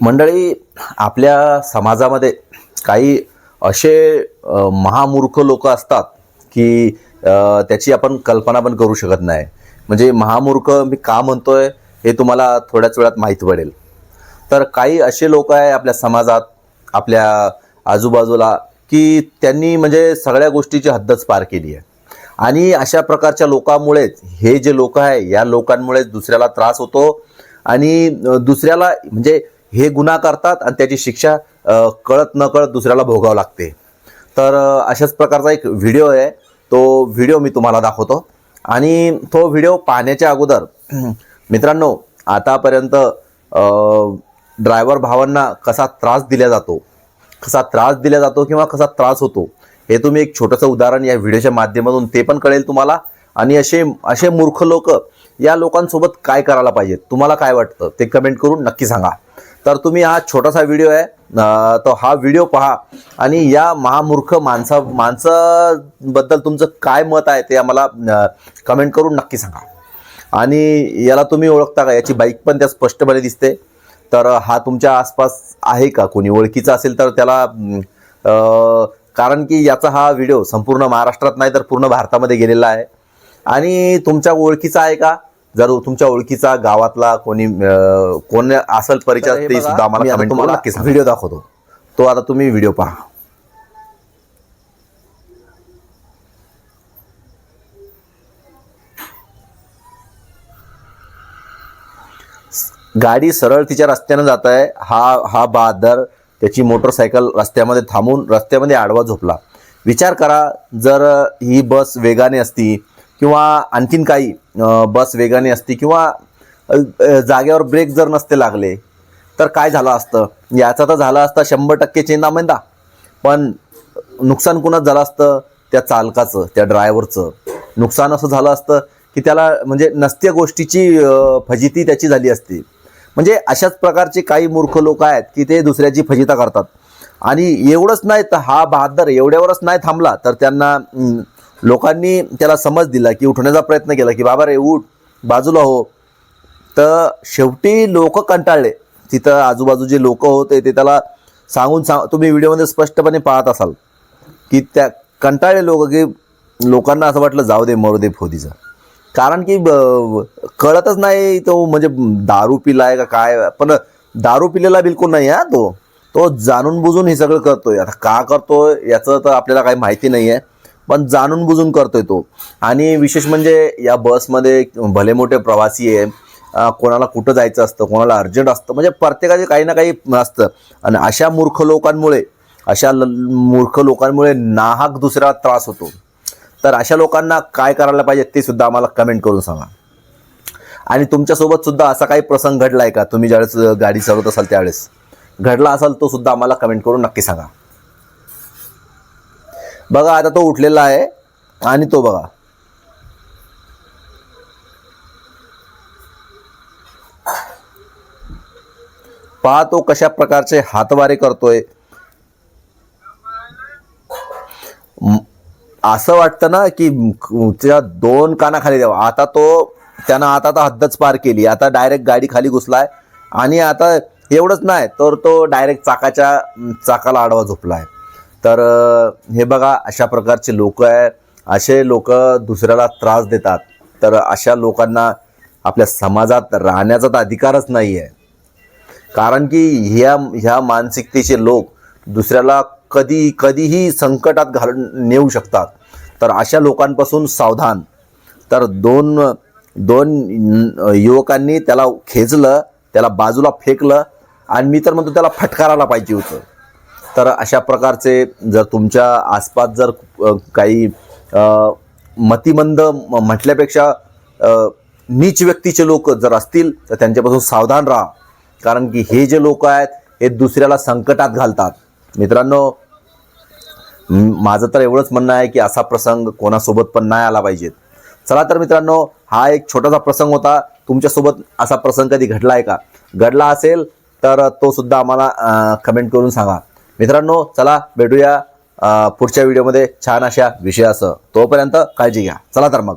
मंडळी आपल्या समाजामध्ये काही असे महामूर्ख लोक असतात की त्याची आपण कल्पना पण करू शकत नाही. म्हणजे महामूर्ख मी का म्हणतोय हे तुम्हाला थोड्याच वेळात माहीत पडेल. तर काही असे लोक आहे आपल्या समाजात आपल्या आजूबाजूला की त्यांनी म्हणजे सगळ्या गोष्टीची हद्दच पार केली आहे. आणि अशा प्रकारच्या लोकांमुळेच हे जे लोक आहे या लोकांमुळेच दुसऱ्याला त्रास होतो आणि दुसऱ्याला म्हणजे हे गुन्हा करतात आणि त्याची शिक्षा कळत न कळत दुसऱ्याला भोगावं लागते. तर अशाच प्रकारचा एक व्हिडिओ आहे. तो व्हिडिओ मी तुम्हाला दाखवतो. आणि तो व्हिडिओ पाहण्याच्या अगोदर मित्रांनो आतापर्यंत ड्रायव्हर भावांना कसा त्रास दिला जातो कसा त्रास दिला जातो किंवा कसा त्रास होतो हे तुम्ही एक छोटंसं उदाहरण या व्हिडिओच्या माध्यमातून ते पण कळेल तुम्हाला. आणि असे असे मूर्ख लोक या लोकांसोबत काय करायला पाहिजे तुम्हाला काय वाटतं? ते कमेंट करून नक्की सांगा. तर तुम्ही हा छोटासा व्हिडिओ आहे. तो हा व्हिडिओ पहा. आणि या महामूर्ख माणसा माणसाबद्दल तुमचं काय मत आहे ते आम्हाला कमेंट करून नक्की सांगा. आणि याला तुम्ही ओळखता का? याची बाईक पण त्या स्पष्टपणे दिसते. तर हा तुमच्या आसपास आहे का? कोणी ओळखीचा असेल तर त्याला कारण की याचा हा व्हिडिओ संपूर्ण महाराष्ट्रात नाही तर पूर्ण भारतामध्ये गेलेला आहे. आणि तुमच्या ओळखीचा आहे का? जर तुमच्या ओळखीचा गावातला कोणी कोण असेल परिचय ते सुद्धा आम्हाला comment करून नक्की व्हिडिओ दाखवतो. तो आता तुम्ही व्हिडिओ पहा. गाडी सरळ तिच्या रस्त्यानं जात आहे हा हा बहादर त्याची मोटरसायकल रस्त्यामध्ये थांबून रस्त्यामध्ये आडवा झोपला. विचार करा जर ही बस वेगाने असती किंवा आणखीन काही बस वेगाने असती किंवा जागेवर ब्रेक जर नसते लागले तर काय झालं असतं? याचा तर झालं असतं शंभर टक्के चेंदामेंदा. पण नुकसान कुणाच झालं असतं? त्या चालकाचं त्या ड्रायव्हरचं. नुकसान असं झालं असतं की त्याला म्हणजे नसत्या गोष्टीची फजिती त्याची झाली असती. म्हणजे अशाच प्रकारचे काही मूर्ख लोक आहेत की ते दुसऱ्याची फजिता करतात. आणि एवढंच नाही तर हा बहादर एवढ्यावरच नाही थांबला तर त्यांना लोकांनी त्याला समज दिला की उठण्याचा प्रयत्न केला की बाबा रे उठ बाजूला हो. तर शेवटी लोक कंटाळले. तिथं आजूबाजूचे लोक होते ते त्याला सांगून सांग तुम्ही व्हिडिओमध्ये स्पष्टपणे पाहत असाल की त्या कंटाळले लोक की लोकांना असं वाटलं जाऊ दे मरू दे फोदीचं. कारण की ब- कळतच नाही तो म्हणजे दारू पिलाय का काय पण दारू पिलेला बिलकुल नाही हा तो. तो जाणून बुजून हे सगळं करतोय. आता का करतोय याचं तर आपल्याला काही माहिती नाही आहे पण जाणून बुजून करतोय तो. आणि विशेष म्हणजे या बसमध्ये भले मोठे प्रवासी आहे कोणाला कुठं जायचं असतं कोणाला अर्जंट असतं म्हणजे प्रत्येकाचे काही ना काही असतं. आणि अशा मूर्ख लोकांमुळे अशा ल मूर्ख लोकांमुळे नाहक दुसऱ्याला त्रास होतो. तर अशा लोकांना काय करायला पाहिजे ते सुद्धा आम्हाला कमेंट करून सांगा. आणि तुमच्यासोबत सुद्धा असा काही प्रसंग घडला आहे का? तुम्ही ज्यावेळेस गाडी चालवत असाल त्यावेळेस. घडला असाल तो सुद्धा आम्हाला कमेंट करून नक्की सांगा. बघा आता तो उठलेला आहे आणि तो बघा. पहा तो कशा प्रकारचे हातवारे करतोय. असं वाटतं ना की त्या दोन कानाखाली द्यावा. आता तो त्यानं आता तर हद्दच पार केली. आता डायरेक्ट गाडी खाली घुसलाय आणि आता एवढंच नाही तर तो डायरेक्ट चाकाच्या चाकाला आडवा झोपलाय. तर हे बघा अशा प्रकारचे लोक आहे. असे लोक दुसऱ्याला त्रास देतात. तर अशा लोकांना आपल्या समाजात राहण्याचा तर अधिकारच नाही आहे कारण की ह्या ह्या मानसिकतेचे लोक दुसऱ्याला कधी कधीही संकटात घालून नेऊ शकतात. तर अशा लोकांपासून सावधान. तर दोन दोन युवकांनी त्याला खेचलं त्याला बाजूला फेकलं आणि मी तर म्हणतो त्याला फटकारायला पाहिजे होतं. तर अशा प्रकारचे जर तुमच्या आसपास जर काही मतिमंद म- म्हटल्यापेक्षा नीच व्यक्तीचे लोक जर असतील तर त्यांच्यापासून सावधान राहा. कारण की हे जे लोक आहेत हे दुसऱ्याला संकटात घालतात. मित्रांनो माझं तर एवढंच म्हणणं आहे की असा प्रसंग कोणासोबत पण नाही आला पाहिजेत चला तर मित्रांनो हा एक छोटासा प्रसंग होता. तुमच्यासोबत असा प्रसंग कधी घडला आहे का? घडला असेल तर तो सुद्धा आम्हाला कमेंट करून सांगा. मित्रांनो चला भेटूया पुढच्या व्हिडिओमध्ये छान अशा विषयासह. तोपर्यंत काळजी घ्या. चला तर मग.